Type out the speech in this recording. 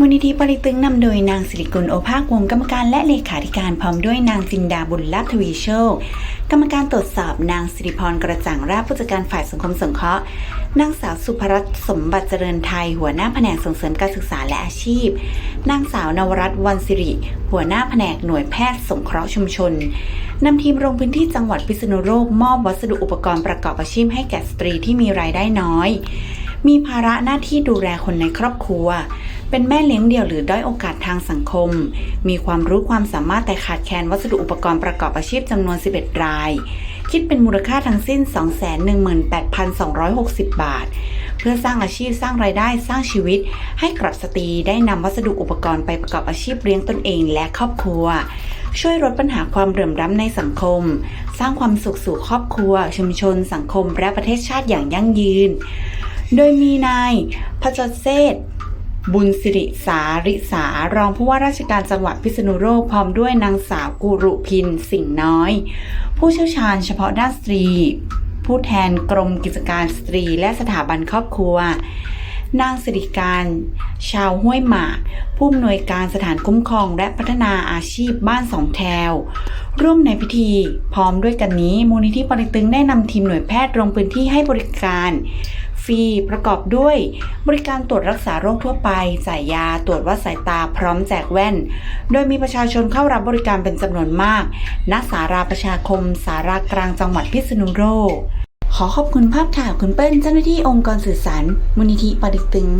มูลนิธิปริตึงนำโดยนางสิริกุลโอภาควงกรรมการและเลขาธิการพร้อมด้วยนางจินดาบุญลักษณ์ทวีโชคกรรมการตรวจสอบนางสิริพรกระจ่างราชผู้จัดการฝ่ายสังคมสงเคราะห์นางสาวสุภรัตน์สมบัติเจริญไทย หัวหน้าแผนกส่งเสริมการศึกษาและอาชีพ นางสาวนวรัตน์วันสิริ หัวหน้าแผนกหน่วยแพทย์สงเคราะห์ชุมชนนำทีมลงพื้นที่จังหวัดพิษณุโลกมอบวัสดุอุปกรณ์ประกอบอาชีพให้แก่สตรีที่มีรายได้น้อย มีภาระหน้าที่ดูแลคนในครอบครัว เป็นแม่เลี้ยงเดี่ยวหรือด้อยโอกาสทางสังคม มีความรู้ความสามารถแต่ขาดแคลนวัสดุอุปกรณ์ประกอบอาชีพจำนวน 11 ราย คิดเป็นมูลค่าทั้งสิ้น 218,260 บาท เพื่อสร้างอาชีพสร้างรายได้สร้างชีวิต ให้กับสตรีได้นำวัสดุอุปกรณ์ไปประกอบอาชีพเลี้ยงตนเองและครอบครัวช่วยลดปัญหาความเหลื่อมล้ำในสังคม สร้างความสุขสู่ครอบครัว ชุมชน สังคม และประเทศชาติอย่างยั่งยืน โดยมีนายพจเศษบุญสิริสาริสารองผู้ว่าราชการจังหวัดพิษณุโลกพร้อมด้วยนางสาวกุรุพินสิ่งน้อย ผู้เชี่ยวชาญเฉพาะด้านสตรี ผู้แทนกรมกิจการสตรีและสถาบันครอบครัวนางสิริการ ชาวห้วยหมาก ผู้อำนวยการสถานคุ้มครองและพัฒนาอาชีพบ้านสองแถว ร่วมในพิธี พร้อมด้วยกันนี้ มูลนิธิปริตึงได้นำทีมหน่วยแพทย์ลงพื้นที่ให้บริการ ฟรีประกอบด้วย บริการตรวจรักษาโรคทั่วไปจ่ายยาตรวจวัดสายตาพร้อมแจกแว่น โดยมีประชาชนเข้ารับบริการเป็นจำนวนมาก ณสาราประชาคม สารากลางจังหวัดพิษณุโลกขอขอบคุณภาพถ่ายคุณเปิ้ลเจ้าหน้าที่องค์กรสื่อสารมูลนิธิปริตึง